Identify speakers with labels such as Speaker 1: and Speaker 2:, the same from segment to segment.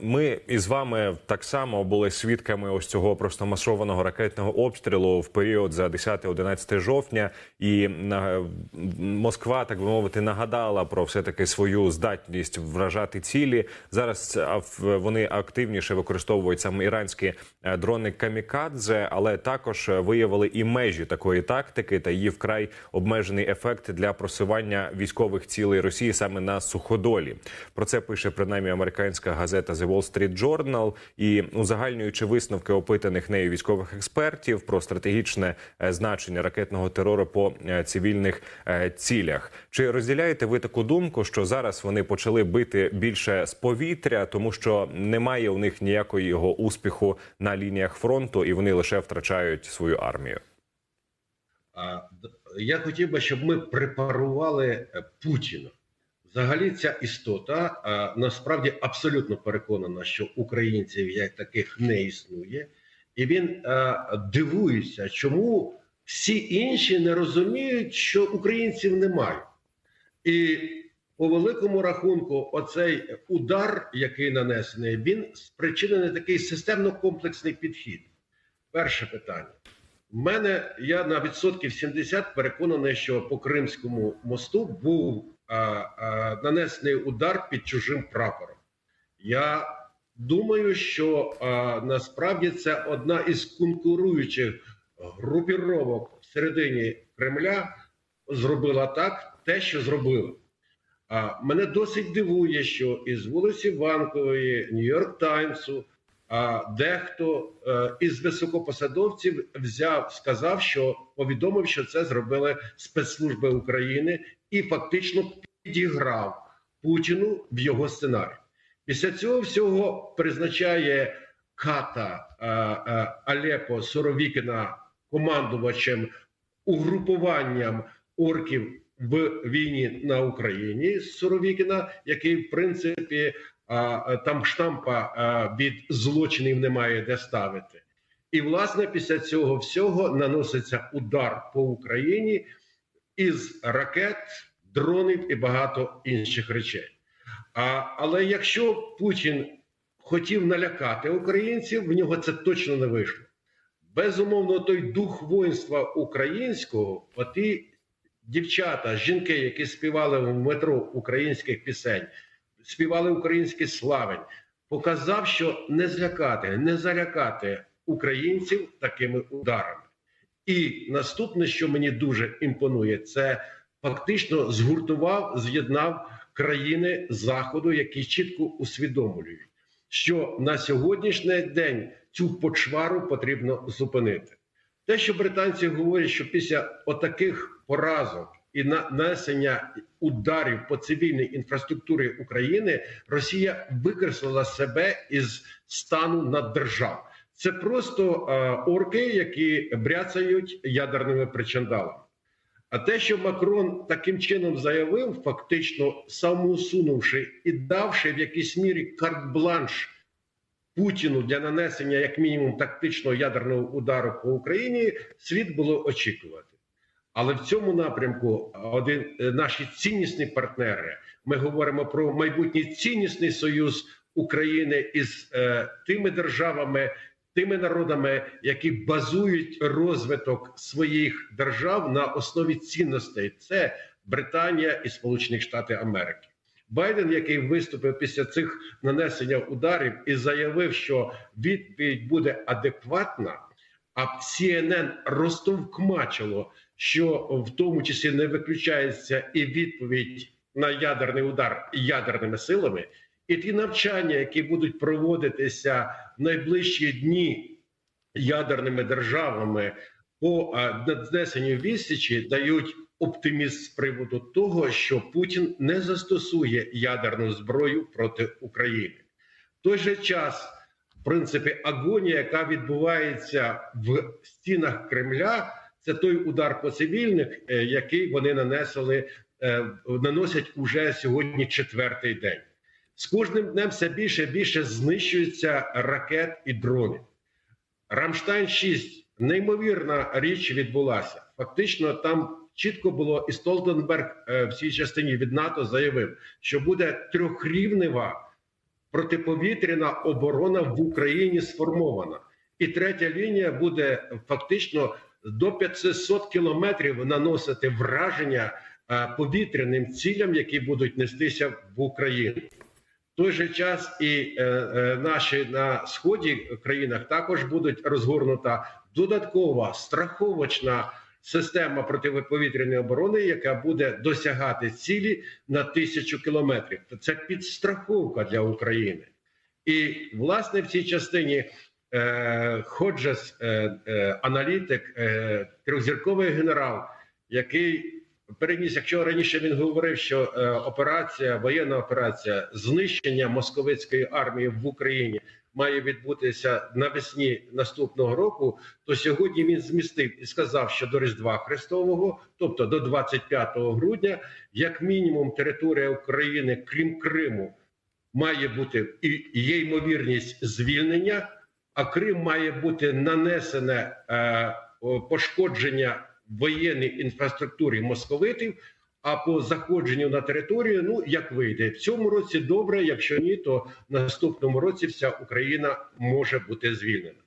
Speaker 1: Ми із вами так само були свідками ось цього просто масованого ракетного обстрілу в період за 10-11 жовтня, і Москва, так би мовити, нагадала про все таки свою здатність вражати цілі. Зараз в- вони активніше використовують саме іранські е, дрони камікадзе, але також е, виявили і межі такої тактики та її вкрай обмежений ефект для просування військових цілей Росії саме на суходолі. Про це пише принаймні американська газета The Wall Street Journal. І узагальнюючи висновки опитаних нею військових експертів про стратегічне е, значення ракетного терору по е, цивільних е, цілях. Чи розділяєте ви таку думку, що зараз вони почали бити більше з повітря, тому що немає у них ніякого його успіху на лініях фронту, і вони лише втрачають свою армію?
Speaker 2: Я хотів би, щоб ми препарували Путіна. Взагалі, ця істота насправді абсолютно переконана, що українців як таких не існує, і він дивується, чому всі інші не розуміють, що українців немає. І по великому рахунку, оцей удар, який нанесений, він спричинений такий системно-комплексний підхід. Перше питання. В мене я на відсотків 70 переконаний, що по Кримському мосту був нанесений удар під чужим прапором. Я думаю, що насправді це одна із конкуруючих групіровок всередині Кремля зробила так, те, що зробила. А мене досить дивує, що із вулиці Ванкової, Нью-Йорк Таймсу, дехто е, із високопосадовців взяв, сказав, що повідомив, що це зробили спецслужби України, і фактично підіграв Путіну в його сценарій. Після цього всього призначає ката е, е, Алепо Соровікіна командувачем угрупуванням орків в війні на Україні Соровікіна, який в принципі а, а, там штампа від злочинів немає де ставити. І власне після цього всього наноситься удар по Україні із ракет, дронів і багато інших речей. А, але якщо Путін хотів налякати українців, в нього це точно не вийшло. Безумовно, той дух воїнства українського, оті дівчата, жінки, які співали в метро українських пісень, співали український славень, показав, що не злякати, не залякати українців такими ударами. І наступне, що мені дуже імпонує, це фактично згуртував, з'єднав країни Заходу, які чітко усвідомлюють, що на сьогоднішній день цю почвару потрібно зупинити. Те, що британці говорять, що після отаких поразок і нанесення ударів по цивільній інфраструктурі України Росія викреслила себе із стану наддержав. Це просто е, орки, які бряцають ядерними причандалами. А те, що Макрон таким чином заявив, фактично самоусунувши і давши в якійсь мірі карт-бланш Путіну для нанесення як мінімум тактичного ядерного удару по Україні, світ було очікувати. Але в цьому напрямку один е, наші ціннісні партнери. Ми говоримо про майбутній ціннісний союз України із е, тими державами, тими народами, які базують розвиток своїх держав на основі цінностей. Це Британія і Сполучені Штати Америки. Байден, який виступив після цих нанесення ударів, і заявив, що відповідь буде адекватна. А CNN розтовкмачило, що в тому числі не виключається і відповідь на ядерний удар ядерними силами, і ті навчання, які будуть проводитися в найближчі дні ядерними державами по е, наднесенню відсічі, дають оптимізм з приводу того, що Путін не застосує ядерну зброю проти України. В той же час, в принципі, агонія, яка відбувається в стінах Кремля, це той удар по цивільних, е, який вони нанесли, е, наносять уже сьогодні четвертий день. З кожним днем все більше і більше знищується ракет і дронів. Рамштайн 6 неймовірна річ відбулася. Фактично, там чітко було, і Столтенберг е, в цій частині від НАТО заявив, що буде трьохрівнева протиповітряна оборона в Україні сформована. І третя лінія буде фактично до 500 кілометрів наносити враження е, повітряним цілям, які будуть нестися в Україну. В той же час і е, е, наші на сході країнах також будуть розгорнута додаткова страховочна система протиповітряної оборони, яка буде досягати цілі на тисячу кілометрів. Це підстраховка для України. І власне в цій частині е, Ходжес, е, е, аналітик, е, трьохзірковий генерал, який переніс, якщо раніше він говорив, що е, операція, воєнна операція знищення московицької армії в Україні має відбутися навесні наступного року, то сьогодні він змістив і сказав, що до Різдва Христового, тобто до 25 грудня, як мінімум, територія України, крім Криму, має бути і є ймовірність звільнення, а Крим має бути нанесене е, пошкодження воєнній інфраструктурі московитів. А по заходженню на територію, ну як вийде в цьому році, добре. Якщо ні, то наступному році вся Україна може бути звільнена.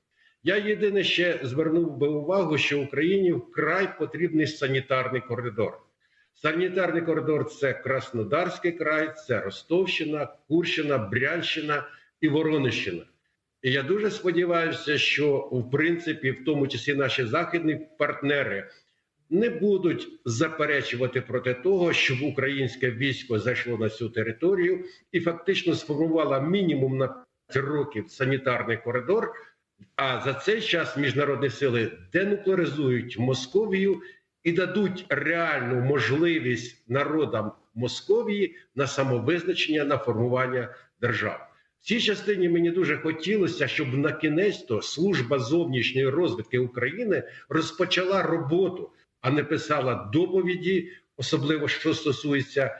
Speaker 2: Я єдине ще звернув би увагу, що Україні вкрай потрібний санітарний коридор. Санітарний коридор це Краснодарський край, це Ростовщина, Курщина, Брянщина і Воронищина. І я дуже сподіваюся, що в принципі, в тому числі наші західні партнери, не будуть заперечувати проти того, щоб українське військо зайшло на цю територію і фактично сформувало мінімум на 5 років санітарний коридор. А за цей час міжнародні сили денуклеаризують Московію і дадуть реальну можливість народам Московії на самовизначення на формування держав. В цій частині мені дуже хотілося, щоб на кінець то служба зовнішньої розвідки України розпочала роботу, а не писала доповіді, особливо що стосується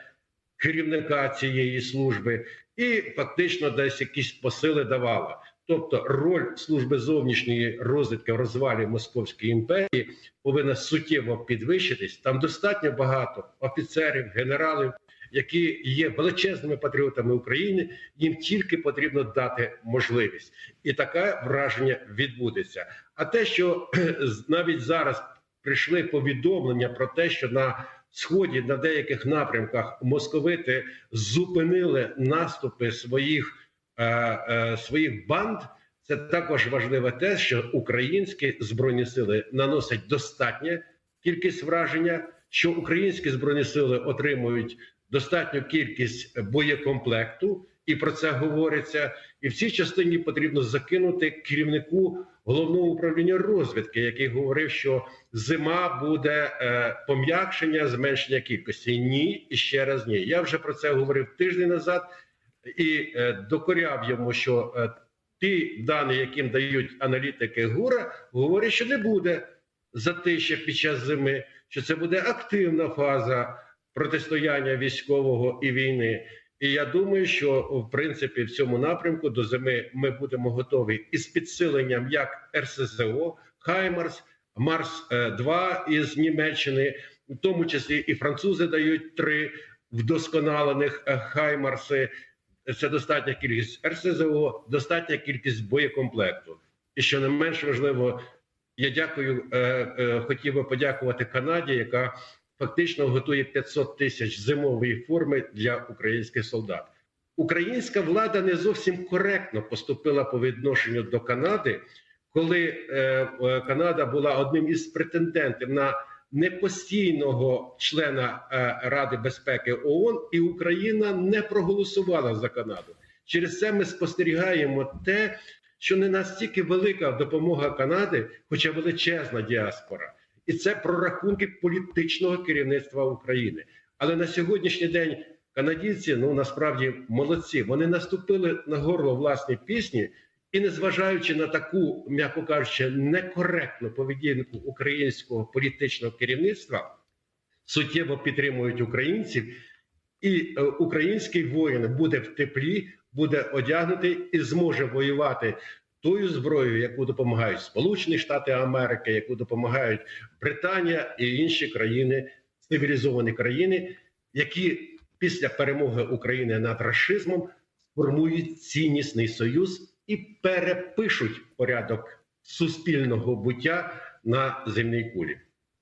Speaker 2: керівника цієї служби, і фактично десь якісь посили давала. Тобто роль служби зовнішньої розвідки в розвалі Московської імперії повинна суттєво підвищитись. Там достатньо багато офіцерів, генералів, які є величезними патріотами України. Їм тільки потрібно дати можливість, і таке враження відбудеться. А те, що навіть зараз прийшли повідомлення про те, що на сході на деяких напрямках московити зупинили наступи своїх. Е, е, своїх банд, це також важливе те, що українські збройні сили наносять достатню кількість враження, що українські збройні сили отримують достатню кількість боєкомплекту, і про це говориться. І в цій частині потрібно закинути керівнику головного управління розвідки, який говорив, що зима буде е, пом'якшення, зменшення кількості. Ні, і ще раз ні. Я вже про це говорив тиждень назад і е, докоряв йому, що е, ті дані, яким дають аналітики ГУРа, говорять, що не буде затища під час зими, що це буде активна фаза протистояння військового і війни. І я думаю, що в принципі в цьому напрямку до зими ми будемо готові із підсиленням як РСЗО, Хаймарс, Марс 2 із Німеччини, в тому числі і французи дають три вдосконалених е, Хаймарси. Це достатня кількість РСЗО, достатня кількість боєкомплекту. І що не менш важливо, я дякую, е, е, хотів би подякувати Канаді, яка фактично готує 500 тисяч зимової форми для українських солдат. Українська влада не зовсім коректно поступила по відношенню до Канади, коли е, е, Канада була одним із претендентів на непостійного члена е, Ради безпеки ООН, і Україна не проголосувала за Канаду. Через це ми спостерігаємо те, що не настільки велика допомога Канади, хоча величезна діаспора, і це прорахунки політичного керівництва України. Але на сьогоднішній день канадійці ну насправді молодці. Вони наступили на горло власні пісні. І незважаючи на таку, м'яко кажучи, некоректну поведінку українського політичного керівництва, суттєво підтримують українців, і е, український воїн буде в теплі, буде одягнутий і зможе воювати тою зброєю, яку допомагають Сполучені Штати Америки, яку допомагають Британія і інші країни, цивілізовані країни, які після перемоги України над рашизмом сформують ціннісний союз і перепишуть порядок суспільного буття на земній кулі.